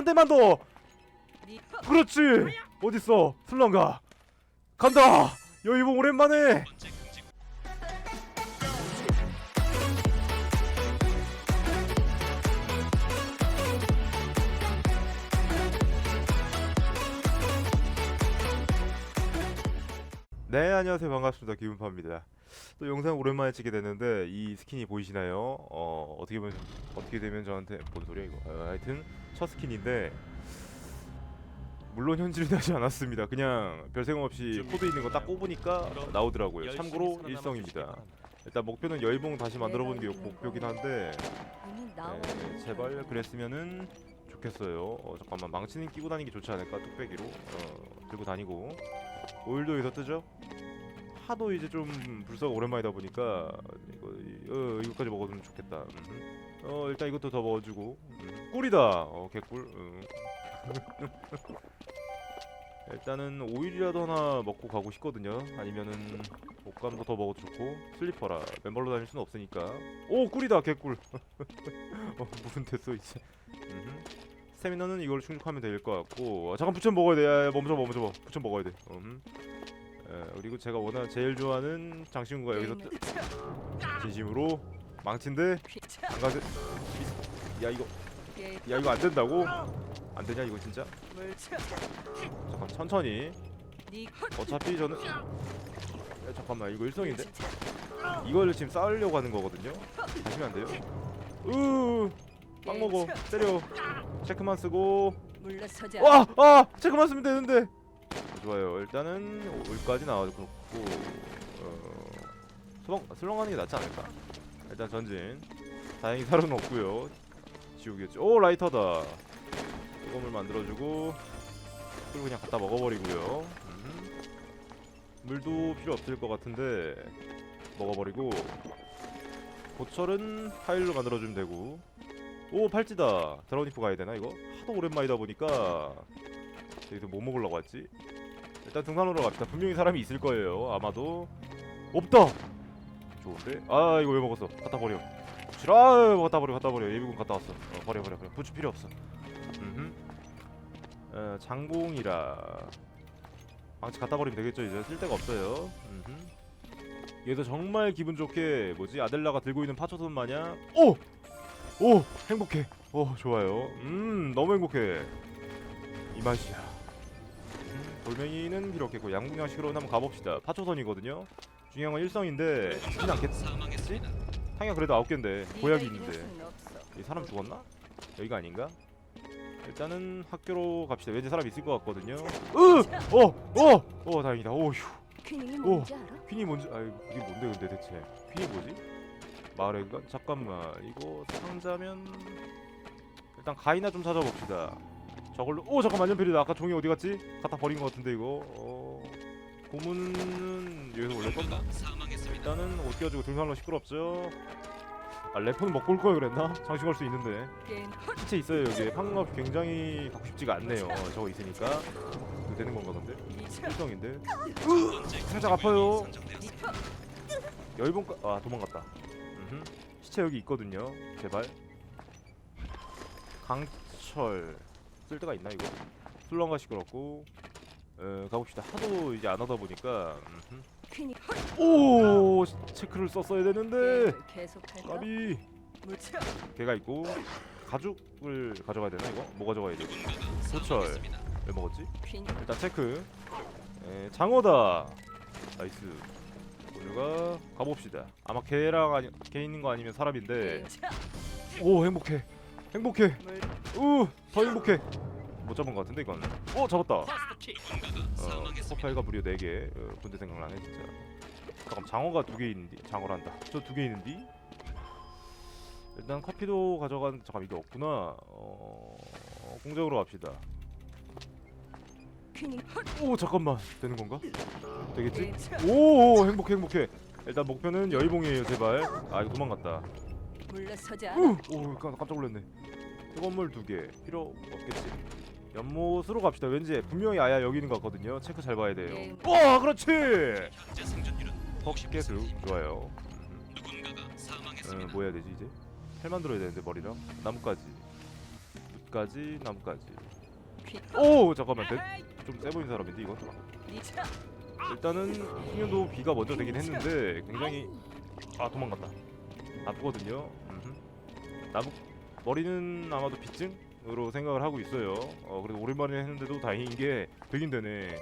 한 대만 더. 그렇지. 어딨어? 슬렁가. 간다. 여의봉 오랜만에. 네 안녕하세요. 반갑습니다. 기분파입니다 또 영상 오랜만에 찍게 됐는데 이 스킨이 보이시나요? 어 어떻게 보면 어떻게 되면 저한테 뭔 소리야 이거? 어, 하여튼 첫 스킨인데 물론 현질은 하지 않았습니다. 그냥 별 생각 없이 코드 있는 거 딱 꼽으니까 나오더라고요. 참고로 일성입니다. 일단 목표는 열봉 다시 만들어 보는 게 목표긴 한데 이미 네, 제발 그랬으면은 좋겠어요. 어, 잠깐만 망치는 끼고 다니기 좋지 않을까? 뚝배기로. 어, 들고 다니고. 오일도 여기서 뜨죠? 하도 이제 좀 불사가 오랜만이다 보니까 이거 어, 이거까지 먹어두면 좋겠다. 음. 어 일단 이것도 더 먹어주고 음. 꿀이다. 어 개꿀. 음. 일단은 오일이라도 하나 먹고 가고 싶거든요. 아니면은 옷감도 더 먹어도 좋고 슬리퍼라 맨발로 다닐 수는 없으니까. 오 꿀이다 개꿀. 어, 무슨 됐어 이제. 음흠. 스태미너는 이걸 충족하면 될 것 같고 아, 잠깐 부천 먹어야 돼. 야, 야, 멈춰 봐, 멈춰 봐. 부천 먹어야 돼. 음. 에, 그리고 제가 워낙 제일 좋아하는 장신구가 여기서 뜨, 진심으로 망친데 안 가세. 야 이거 야 이거 안 된다고? 안 되냐 이거 진짜? 잠깐 천천히. 어차피 저는 야, 잠깐만 이거 일성인데 이걸 지금 쌓으려고 하는 거거든요. 하시면 안 돼요. 으. 빵 먹어. 때려. 체크만 쓰고. 와! 아! 체크만 쓰면 되는데. 좋아요. 일단은 올까지 나와고 어. 수렁 슬렁하는 게 낫지 않을까? 일단 전진. 다행히 살은 없고요. 지우겠죠. 오 라이터다. 이거물 만들어주고 그리고 그냥 갖다 먹어버리고요. 음. 물도 필요 없을 것 같은데 먹어버리고 보철은 파일로 만들어주면 되고 오 팔찌다 드라우니프 가야 되나 이거? 하도 오랜만이다 보니까 여기서 뭐 먹으려고 왔지? 일단 등산로로 갑시다. 분명히 사람이 있을 거예요 아마도. 없다! 좋은데? 아 이거 왜 먹었어? 갖다 버려. 싫어! 갖다 버려 갖다 버려. 예비군 갔다 왔어. 어, 버려 버려 버려. 부츠 필요 없어. 음흠. 어, 장공이라. 망치 갖다 버리면 되겠죠 이제. 쓸 데가 없어요. 음흠. 얘도 정말 기분 좋게 뭐지? 아델라가 들고 있는 파초선 마냥 오! 오! 행복해. 오 좋아요. 음 너무 행복해. 이 맛이야. 음, 돌멩이는 없겠고 양궁양식으로 한번 가봅시다 파초선이거든요 중요한 건 일성인데 죽진 않겠지? 상향 그래도 아홉 개인데 보약이 있는데 이 사람 죽었나? 여기가 아닌가? 일단은 학교로 갑시다 왠지 사람 있을 것 같거든요 으! 어! 어! 어 다행이다 오휴 퀸이 오. 뭔지 알아? 퀸이 뭔지 아 이게 뭔데 근데 대체 퀸이 뭐지? 마을인가? 잠깐만 이거 상자면 일단 가이나 좀 찾아봅시다 저걸로 오 잠깐 만년필이다 아까 종이 어디 갔지? 갖다 버린 것 같은데 이거 어... 고문은 여기서 원래 떴나? 일단은 옷 띄워주고 등산로 시끄럽죠 아 래퍼는 먹고 올 걸 그랬나? 장식할 수 있는데 시체 있어요 여기 황업 굉장히 갖고 싶지가 않네요 어, 저거 있으니까 이거 되는 건가 근데? 일성인데 살짝 아파요 열봉까 아 도망갔다. 시체 여기 있거든요. 제발. 강철 쓸 데가 있나 이거? 술렁가 시끄럽고. 어, 가봅시다. 하도 이제 안 하다 보니까. 음흠. 오 체크를 썼어야 되는데. 까비. 개가 있고 가죽을 가져가야 되나 이거? 뭐 가져가야 돼? 소철. 왜 먹었지? 일단 체크. 에, 장어다. 나이스. 우리가 가봅시다. 아마 개랑 아니 개 있는 거 아니면 사람인데. 오 행복해. 행복해. 물 우더 행복해. 못 잡은 거 같은데 이건. 오 잡았다. 어 서파이가 무려 4개. 어, 군대 생각나네 진짜. 잠깐 장어가 두 개 있는디. 장어란다. 저 두 개 있는디. 일단 커피도 가져간 잠깐 이게 없구나. 어 공작으로 갑시다. 오 잠깐만 되는 건가? 되겠지? 오 행복해 행복해 일단 목표는 여의봉이에요 제발 아 이거 도망갔다 물러서자. 우! 오 깜- 깜짝 놀랐네. 뜨건물 두 개 필요 없겠지. 연못으로 갑시다. 왠지 분명히 아야 여기 있는 것 같거든요. 체크 잘 봐야 돼요. 게임. 와 그렇지! 퍽게 들 좋아요. 음, 어, 뭐 해야 되지 이제? 헬 만들어야 되는데 머리랑? 나뭇가지. 빗까지 나무까지. 퀴. 오 잠깐만. 좀세 보이는 사람인데 이거? 니차. 일단은 숙련도 비가 먼저 되긴 했는데 굉장히 아 도망갔다. 아프거든요. 나무 머리는 아마도 빗증으로 생각을 하고 있어요. 어 그래도 오랜만에 했는데도 다행인 게 되긴 되네.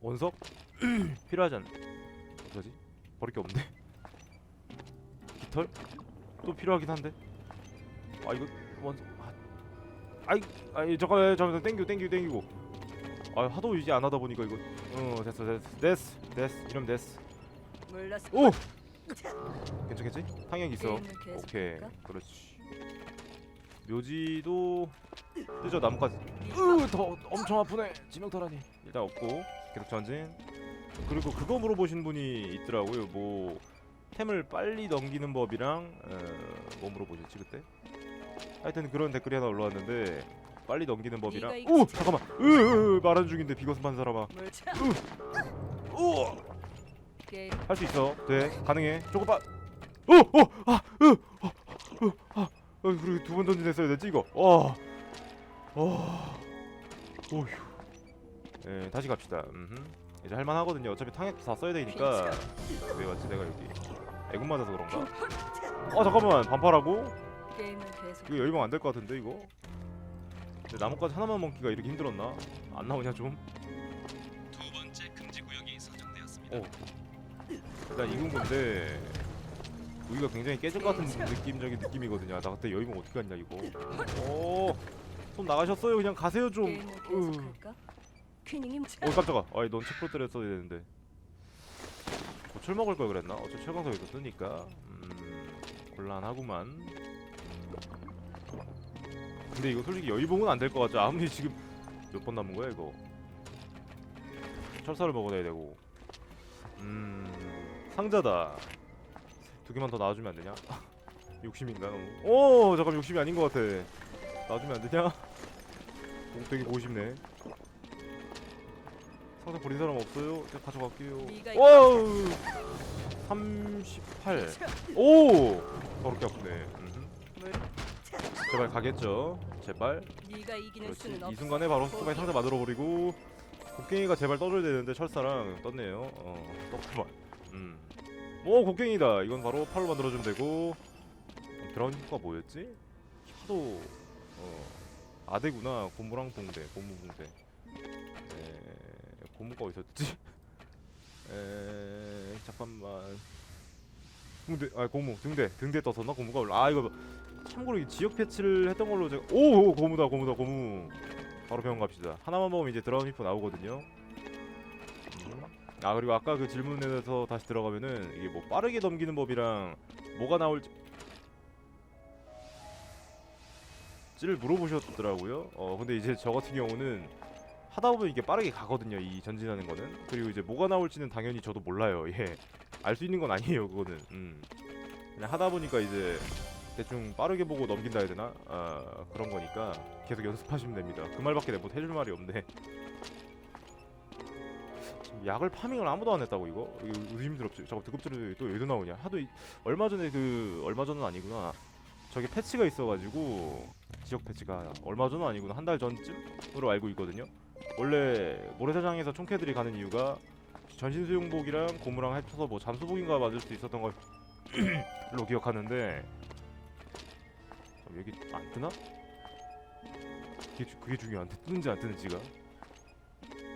원석? 필요하지 않 어떡하지? 버릴 게 없네. 깃털? 또 필요하긴 한데. 아 이거 원석 아, 아이 아이 잠깐 잠깐 땡기고 땡기고 땡기고. 아 하도 이제 안 하다 보니까 이거. 어 됐어 됐어 됐어 됐어. 이러면 됐어. 오 괜찮겠지? 탕약 있어. 게임을? 오케이. 그렇지. 묘지도 뜨죠 나뭇가지. 으더 엄청 아프네. 지명타라니. 일단 없고. 계속 전진. 그리고 그거 물어보신 분이 있더라고요. 뭐 템을 빨리 넘기는 법이랑 어, 뭐 물어보셨지 그때? 하여튼 그런 댓글이 하나 올라왔는데 빨리 넘기는 법이랑. 네가 오. 잠깐만. 으으 말하는 중인데 비거스 판 사람아. 물차. 우 할수 게임 있어. 돼 가능해. 조금만. 오오 아으어아 어, 그리고 두번 전진했어야 됐지 이거? 어. 와어 오휴. 예 다시 갑시다. 음흠. 이제 할 만하거든요. 어차피 탕약도 다 써야 되니까. 왜 왔지 내가 여기? 애군 맞아서 그런가? 어 잠깐만. 반팔하고. 이거 열명 안될 것 같은데 이거? 근데 나뭇가지 하나만 먹기가 이렇게 힘들었나? 안 나오냐 좀? 두 번째 금지 구역이 선정되었습니다. 어. 일단 이군 건데 우리가 굉장히 깨질 것 같은 느낌적인 느낌이거든요. 나 그때 여의봉 어떻게 갔냐 이거. 오, 손 나가셨어요. 그냥 가세요 좀. 게임을 으. 계속할까? 퀴닝이 어 깜짝아. 아이 넌 체프로 때렸어야 되는데. 고철 먹을 걸 그랬나? 어차피 철광석에서 뜨니까. 음, 곤란하구만. 근데 이거 솔직히 여의봉은 안 될 것 같죠. 아무리 지금 몇 번 남은 거야 이거. 철사를 먹어야 되고. 음, 상자다. 두 개만 더 나와주면 안 되냐? 욕심인가 너무? 오 잠깐 욕심이 아닌 것 같아. 나와주면 안 되냐? 오, 되게 보고 싶네. 상자 버린 사람 없어요? 제가 가져갈게요. 와우. 38. 오. 더럽게 아프네. 음흠. 물. 제발 가겠죠. 제발. 네가 이기는 그렇지. 수는 없어. 이 순간에 바로 스토바이 상자 만들어 버리고 곡괭이가 제발 떠줘야 되는데 철사랑 떴네요. 어, 떴구만. 음. 오 곡괭이다. 이건 바로 팔로 만들어주면 되고. 어, 드라운 효과 뭐였지? 하도 어 아대구나. 고무랑 붕대. 고무 붕대. 에 고무가 어디였지? 에 잠깐만. 붕대 아 고무 등대 등대 떴었나 고무가 올라 아 이거 참고로 이 지역 패치를 했던 걸로 제가 오, 오 고무다 고무다 고무 바로 병원 갑시다 하나만 먹으면 이제 드라운 히프 나오거든요 음. 아 그리고 아까 그 질문에서 다시 들어가면은 이게 뭐 빠르게 넘기는 법이랑 뭐가 나올지 를 물어보셨더라고요 어 근데 이제 저 같은 경우는 하다 보면 이게 빠르게 가거든요 이 전진하는 거는 그리고 이제 뭐가 나올지는 당연히 저도 몰라요 예 알 수 있는 건 아니에요 그거는 음 그냥 하다 보니까 이제 대충 빠르게 보고 넘긴다 해야 되나? 아 그런 거니까 계속 연습하시면 됩니다. 그 말밖에 내뭐 해줄 말이 없네. 약을 파밍을 아무도 안 했다고 이거? 이거 의심스럽지. 저거 등급들이 또 여기도 나오냐? 하도 이, 얼마 전에 그 얼마 전은 아니구나. 저기 패치가 있어가지고 지역 패치가 얼마 전은 아니구나 한 달 전쯤으로 알고 있거든요. 원래 모래사장에서 총캐들이 가는 이유가 전신 수용복이랑 고무랑 합쳐서 뭐 잠수복인가 만들 수 있었던 걸로 기억하는데 여기 안 뜨나? 그게, 주- 그게 중요한데 뜨는지 안 뜨는지가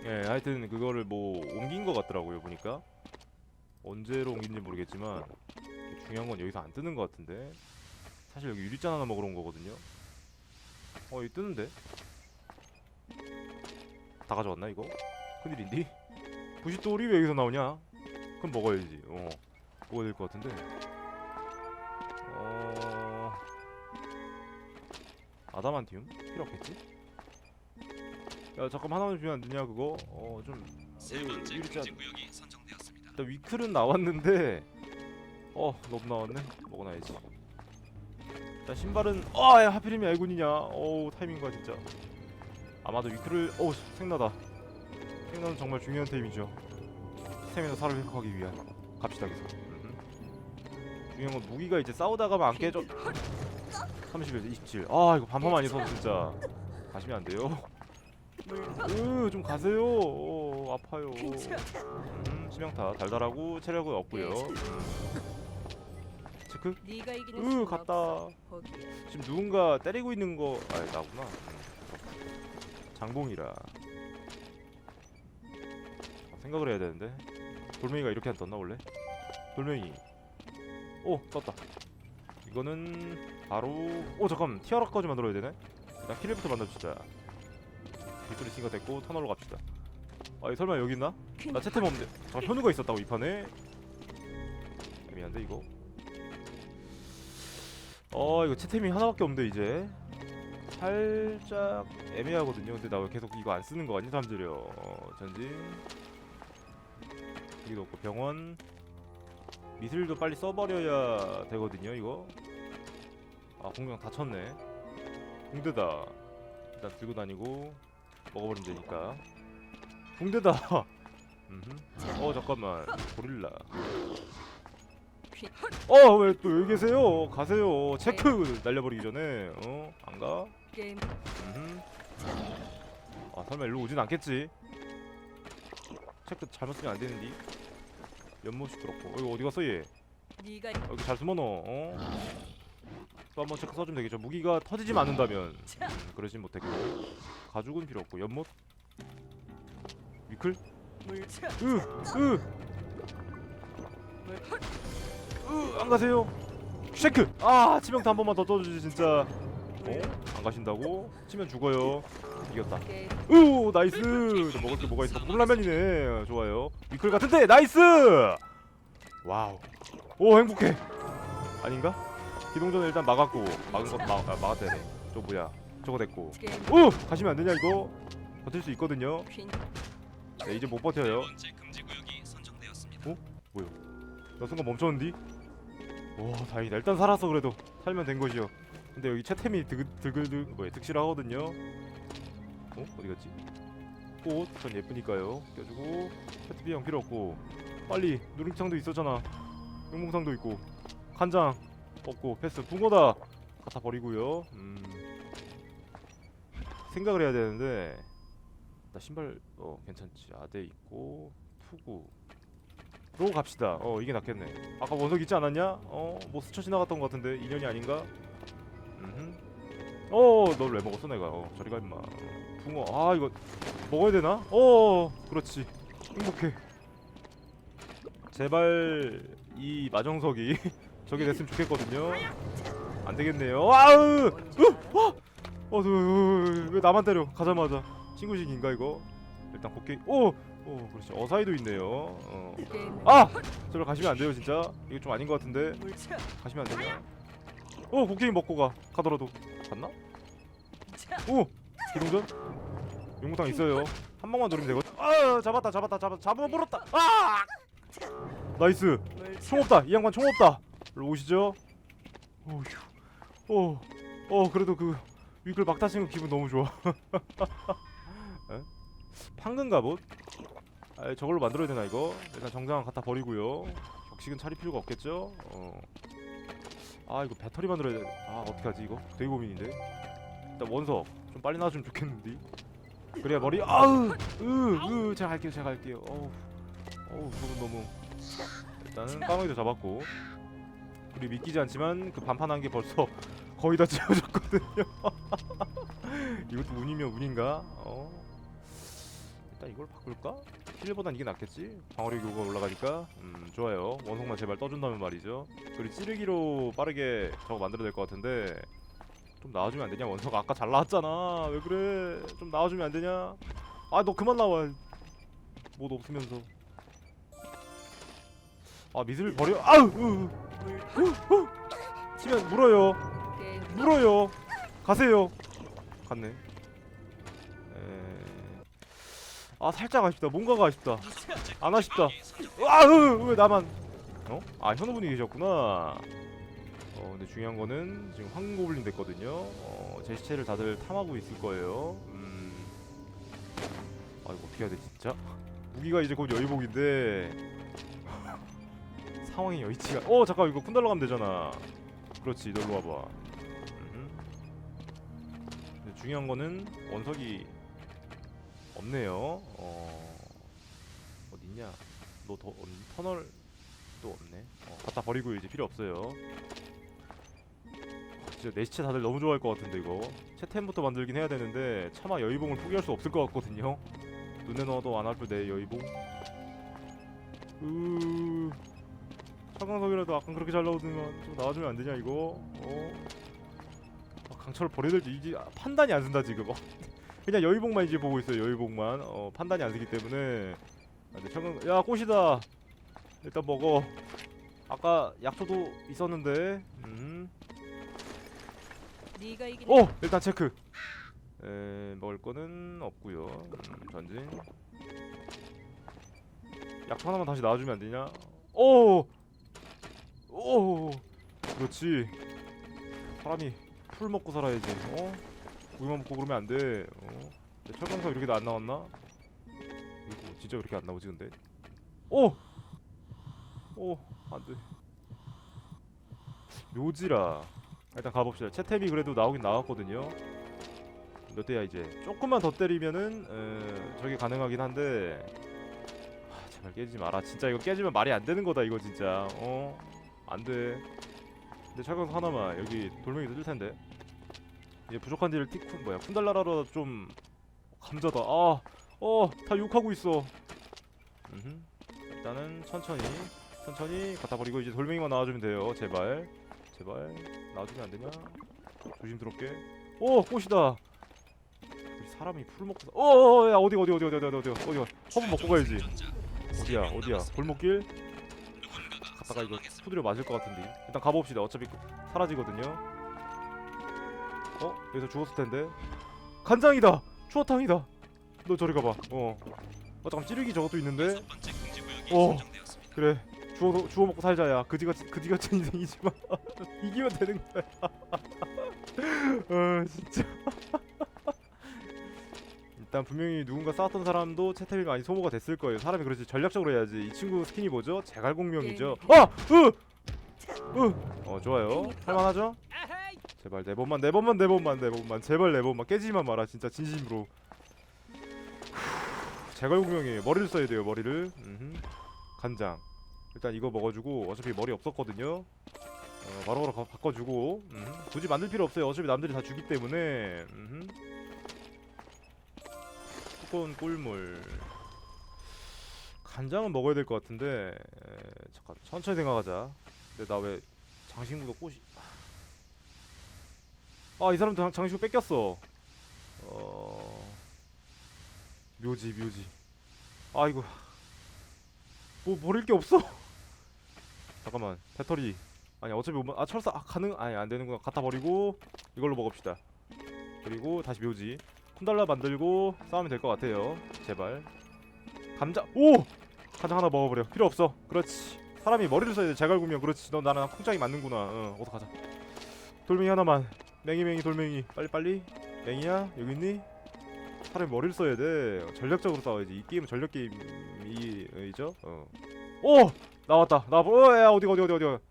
예 하여튼 그거를 뭐 옮긴 것 같더라고요 보니까 언제로 옮긴지 모르겠지만 중요한 건 여기서 안 뜨는 것 같은데 사실 여기 유리잔 하나 먹으러 온 거거든요 어 여기 뜨는데 다 가져왔나 이거? 큰일인디? 부싯돌이 왜 여기서 나오냐? 그럼 먹어야지 어 먹어야 될 것 같은데 어... 아다만티움? 필요 없겠지? 야 잠깐 하나만 주면 안 되냐 그거? 어좀 세 번째 금지 구역이 선정되었습니다. 일단 위클은 나왔는데 어 너무 나왔네. 먹어놔야지. 일단 신발은 아 야 하필이면 애군이냐? 어우 타이밍과 진짜. 아마도 위클을 어우 생나다. 생나는 정말 중요한 템이죠. 스태미나 살을 회복하기 위한. 갑시다 계속. 중요한 건 무기가 이제 싸우다 가면 안 깨져. 31, 27. 아 이거 반판 많이 서서 진짜. 가시면 안 돼요. 으 좀 가세요. 어, 아파요. 음, 치명타 달달하고 체력은 없고요. 음. 체크? 네가 이기는 으 갔다. 없어. 거기에. 지금 누군가 때리고 있는 거. 아 나구나. 음. 장봉이라. 아, 생각을 해야 되는데. 돌멩이가 이렇게 안 떴나 원래? 돌멩이. 오 떴다. 이거는 바로. 오 잠깐 티아라까지 만들어야 되네. 일단 키를부터 만듭시다. 빗소리 있으니까 됐고 터널로 갑시다. 아 설마 여기 있나? 나 채템 없는데. 잠깐 현우가 있었다고 이 판에. 애매한데 이거. 어 이거 채템이 하나밖에 없는데 이제 살짝 애매하거든요. 근데 나 왜 계속 이거 안 쓰는 거 아니 사람들이요. 어, 전진 여기도 없고 병원 미술도 빨리 써버려야 되거든요. 이거 아 공격 다 쳤네. 붕대다. 일단 들고 다니고 먹어버리면 되니까. 붕대다. 음흠. 어 잠깐만 고릴라. 퀸. 어왜 또 여기 계세요? 가세요. 체크 날려버리기 전에 어 안 가? 게임 음흠. 아 설마 일로 오진 않겠지? 체크 잘못 쓰면 안 되는디. 연못이 그렇고 어, 이거 어디 갔어 얘? 어, 여기 잘 숨어넣어. 어? 또 한번 체크 써주면 되겠죠. 무기가 터지지만 않는다면 음, 그러진 못했고 가죽은 필요 없고 연못 위클 물차. 으으 으안 가세요. 쉐크 아 치명타 한 번만 더 떠주지 진짜. 어? 안 가신다고? 치면 죽어요. 이겼다. 으 나이스. 저 먹을 게 뭐가 있어? 컵라면이네. 좋아요. 위클 같은데 나이스. 와우. 오 행복해. 아닌가? 기동전을 일단 막았고 막은 것 막, 아, 네 저거 뭐야? 저거 됐고. 오 가시면 안 되냐 이거? 버틸 수 있거든요. 퀸. 네 이제 못네 버텨요. 금지 구역이 선정되었습니다. 나 순간 멈췄는디? 와 다행이다 일단 살았어 그래도 살면 된 것이요 근데 여기 채템이 드, 드글드 뭐야 득실하거든요 어? 어디 갔지? 꽃 전 예쁘니까요 껴주고 페트비형 필요 없고 빨리 누룽창도 있었잖아 용봉상도 있고 간장 없고 패스 붕어다 갖다 버리고요 음 생각을 해야 되는데 나 신발 어 괜찮지 아대 있고 투구 로 갑시다. 어 이게 낫겠네. 아까 원석 있지 않았냐? 어뭐 스쳐 지나갔던 것 같은데 인연이 아닌가? 음. 어널 왜 먹었어 내가? 어 저리 가 임마. 붕어. 아 이거 먹어야 되나? 어 그렇지. 행복해. 제발 이 마정석이 저게 됐으면 좋겠거든요. 안 되겠네요. 아으. 뭔지 알아? 어왜 나만 때려? 가자마자 친구식인가 이거? 일단 곡괭이. 오. 오 그렇지. 어사이도 있네요. 어. 아! 저를 가시면 안 돼요 진짜 이거 좀 아닌 것 같은데. 가시면 안 되냐 오 곡괭이 먹고 가 가더라도 갔나? 차. 오! 기동전? 용무탕 있어요 한 방만 노리면 되거든 아 잡았다 잡았다 잡았다 잡으면 물었다 아! 나이스. 총 없다 이 양반 총 없다 일로 오시죠 오휴 어, 어 그래도 그 위글 막 다친 거 기분 너무 좋아 에? 판금 갑옷? 아 저걸로 만들어야 되나 이거? 일단 정장 갖다 버리고요 격식은 차릴 필요가 없겠죠? 어. 아 이거 배터리 만들어야 돼. 아 어떡하지 이거? 되게 고민인데. 일단 원석 좀 빨리 나왔으면 좋겠는데. 그래야 머리 아으 으으 제가 갈게요 제가 갈게요. 어우 어우 저건 너무 일단은 까마귀도 잡았고 그리고 믿기지 않지만 그 반판한 게 벌써 거의 다 채워졌거든요. 이것도 운이면 운인가? 어. 일단 이걸 바꿀까? 힐보단 이게 낫겠지? 방어력 요가 올라가니까? 음 좋아요. 원석만 제발 떠준다면 말이죠. 그리고 찌르기로 빠르게 저거 만들어야 될 것 같은데 좀 나와주면 안 되냐? 원석 아까 잘 나왔잖아. 왜 그래? 좀 나와주면 안 되냐? 아 너 그만 나와. 못 없으면서. 아 미술 버려. 아우 으, 으, 으. 치면 물어요 물어요. 가세요. 갔네. 에... 아 살짝 아쉽다. 뭔가가 아쉽다. 안 아쉽다. 아왜 왜 나만? 어? 아 현우분이 계셨구나. 어 근데 중요한 거는 지금 황금고블린 됐거든요. 어, 제 시체를 다들 탐하고 있을 거예요. 음. 아 이거 어떻게 해야 돼 진짜? 무기가 이제 곧 여의복인데 상황이 여의치가. 어 잠깐 이거 쿤달러 가면 되잖아. 그렇지 널로 와봐. 음흠. 중요한 거는 원석이 없네요. 어 어딨냐? 너더 터널 또 없네. 어, 갖다 버리고 이제 필요 없어요. 아, 진짜 내 시체 다들 너무 좋아할 것 같은데 이거 채템부터 만들긴 해야 되는데 차마 여의봉을 포기할 수 없을 것 같거든요. 눈에 넣어도 안 아플 내 여의봉. 으 차광석이라도 아까 그렇게 잘 나오더니만 좀 나와주면 안 되냐 이거? 어? 아, 강철을 버려야 될지 이제 아, 판단이 안 쓴다 지금. 어, 그냥 여의봉만 이제 보고 있어요 여의봉만. 어 판단이 안 쓰기 때문에. 아, 근데 차광 야 꽃이다. 일단 먹어. 아까 약초도 있었는데. 음. 네가 이긴. 오 일단 체크. 에 먹을 거는 없고요. 음, 전진. 약초 하나만 다시 나와주면 안 되냐? 오. 오. 그렇지. 사람이 풀 먹고 살아야지. 어? 고기만 먹고 그러면 안 돼. 어? 철강석 이렇게도 안 나왔나? 이거 진짜 그렇게 안 나오지 근데. 오. 오. 안 돼. 묘지라. 일단 가봅시다. 채템이 그래도 나오긴 나왔거든요. 몇 대야 이제? 조금만 더 때리면은 에, 저게 가능하긴 한데 하, 제발 깨지지 마라. 진짜 이거 깨지면 말이 안 되는 거다 이거 진짜. 어? 안 돼. 근데 철강 하나만 여기 돌멩이도 뜰 텐데. 이제 부족한 딜을 티쿤 뭐야? 쿤달라라로 좀 감자다. 아, 어, 다 욕하고 있어. 음. 일단은 천천히, 천천히 갖다 버리고 이제 돌멩이만 나와주면 돼요. 제발, 제발 나와주면 안 되냐? 조심스럽게. 오, 꽃이다. 사람이 풀 먹고. 사... 어, 어, 어, 야 어디 어디 어디 어디 어디 어디 어디 어디 허브 먹고 가야지. 어디야 어디야 골목길? 갔다가 이거 후드려 맞을 것 같은데. 일단 가봅시다. 어차피 사라지거든요. 어? 여기서 죽었을 텐데. 간장이다! 추어탕이다! 너 저리 가봐. 어. 어 잠깐 찌르기 저것도 있는데. 어. 그래. 주워 주워 먹고 살자 야. 그지같이 그지같은 인생이지만. 이기면 되는 거야. 어 진짜 일단 분명히 누군가 싸웠던 사람도 채템이 많이 소모가 됐을 거예요. 사람이 그렇지 전략적으로 해야지. 이 친구 스킨이 뭐죠? 제갈공명이죠. 아! 으! 으! 어 좋아요. 할만하죠? 제발 네 번만 네 번만 네 번만 네 번만. 제발 네 번만. 깨지만 마라 진짜 진심으로. 제갈공명이에요. 머리를 써야 돼요 머리를. 음흠. 간장. 일단 이거 먹어주고 어차피 머리 없었거든요. 어, 바로바로 가- 바꿔주고. 음흠. 굳이 만들 필요 없어요. 어차피 남들이 다 주기 때문에. 음흠. 두꺼운 꿀물. 간장은 먹어야 될 것 같은데 에, 잠깐 천천히 생각하자. 근데 나 왜 장신구도 꽃이 아 이 사람도 장- 장신구 뺏겼어. 어 묘지 묘지. 아이고. 뭐 버릴 게 없어. 잠깐만 배터리. 아니 어차피 못 마- 아 철사 아 가능 아니 안 되는구나. 갖다 버리고 이걸로 먹읍시다. 그리고 다시 묘지 쿤달라 만들고 싸우면 될 것 같아요. 제발. 감자. 오! 감자 하나 먹어버려. 필요 없어. 그렇지. 사람이 머리를 써야 돼. 제갈구면. 그렇지. 너 나랑 콩짝이 맞는구나. 어 어서 가자. 돌멩이 하나만. 맹이맹이 돌멩이. 빨리빨리. 맹이야? 여기 있니? 사람이 머리를 써야 돼. 전략적으로 싸워야지. 이 게임은 전략 게임이죠? 어 오! 나왔다. 나와야 어디 어디 어디 어디.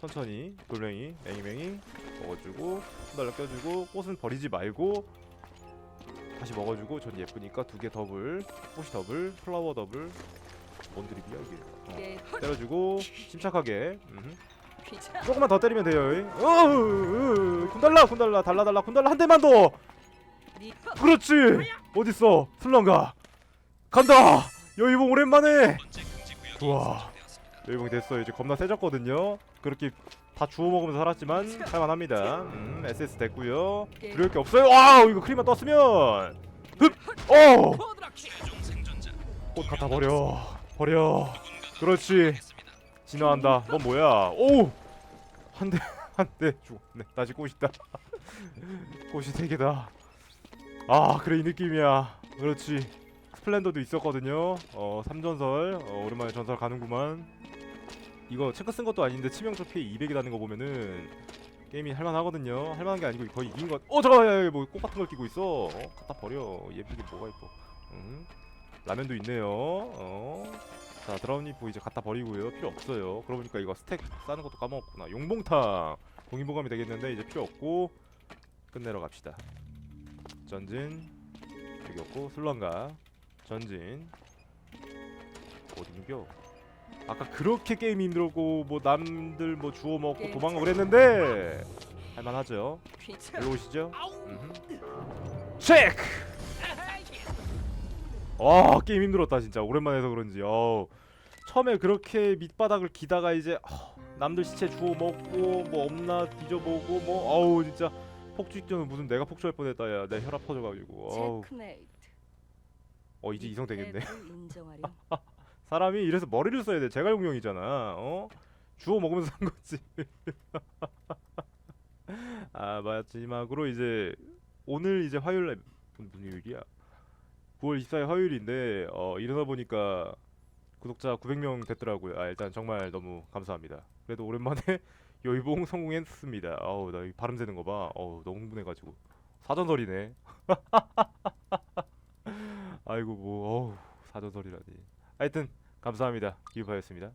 천천히. 돌멩이 맹이맹이. 먹어주고 손달라 껴주고 꽃은 버리지 말고 다시 먹어주고 전 예쁘니까 두 개 더블 꽃이 더블 플라워 더블. 뭔 드립이야 이게? 어. 네. 때려주고 침착하게. 음흠. 귀찮아. 조금만 더 때리면 돼요. 어 군달라 군달라. 달라 달라. 군달라. 한 대만 더. 네. 그렇지. 어딨어? 슬렁가. 간다. 여의봉 오랜만에. 우와. 여의봉 됐어 이제 겁나 세졌거든요. 그렇게 다 주워 먹으면서 살았지만 할만합니다. 음, SS 됐고요. 두려울 게 없어요. 와 이거 크리만 떴으면. 흡어! 최종 생존자 꽃 갖다 버려. 버려. 그렇지. 진화한다. 넌 뭐야? 오우 한대 한 대 죽었네 다시 꽃이다. 꽃이 세 개다. 아 그래 이 느낌이야. 그렇지. 스플렌더도 있었거든요. 어 3전설. 어, 오랜만에 전설 가는구만 이거 체크 쓴 것도 아닌데 치명적 피해 200이라는 거 보면은 게임이 할만하거든요. 할만한 게 아니고 거의 이긴 것 어 잠깐만 야, 야, 뭐꽃 같은 걸 끼고 있어. 어, 갖다 버려. 예쁘게 뭐가 이뻐. 응? 라면도 있네요. 어. 자 드라운리프 이제 갖다 버리고요. 필요 없어요. 그러고 보니까 이거 스택 싸는 것도 까먹었구나. 용봉탕. 동인보감이 되겠는데 이제 필요 없고 끝내러 갑시다. 전진. 여기 없고 슬런가. 전진. 어딘겨 아까 그렇게 게임이 힘들었고 뭐 남들 뭐 주워 먹고 게임 도망가고 그랬는데 할만하죠. 일로 오시죠. 음흠. 체크! 와 게임 힘들었다 진짜. 오랜만에 해서 그런지. 어우. 처음에 그렇게 밑바닥을 기다가 이제 어, 남들 시체 주워 먹고 뭐 없나 뒤져보고 뭐 어우 진짜. 폭주 직전은 무슨 내가 폭주할 뻔했다 야 내 혈압 터져가지고. 어우. 체크메이트. 어 이제 이성 되겠네. 사람이 이래서 머리를 써야 돼. 제갈공룡이잖아. 어? 주워 먹으면서 산 거지. 아 마지막으로 이제 오늘 이제 화요일 날 무슨 요일이야? 9월 24일 화요일인데 어 일어나 보니까 구독자 900명 됐더라고요. 아 일단 정말 너무 감사합니다. 그래도 오랜만에 여의봉 성공했습니다. 어우 나이 발음 새는 거 봐. 어우 너무 흥분해가지고. 사전설이네. 아이고 뭐 어우 사전설이라니 하여튼 감사합니다. 기우파였습니다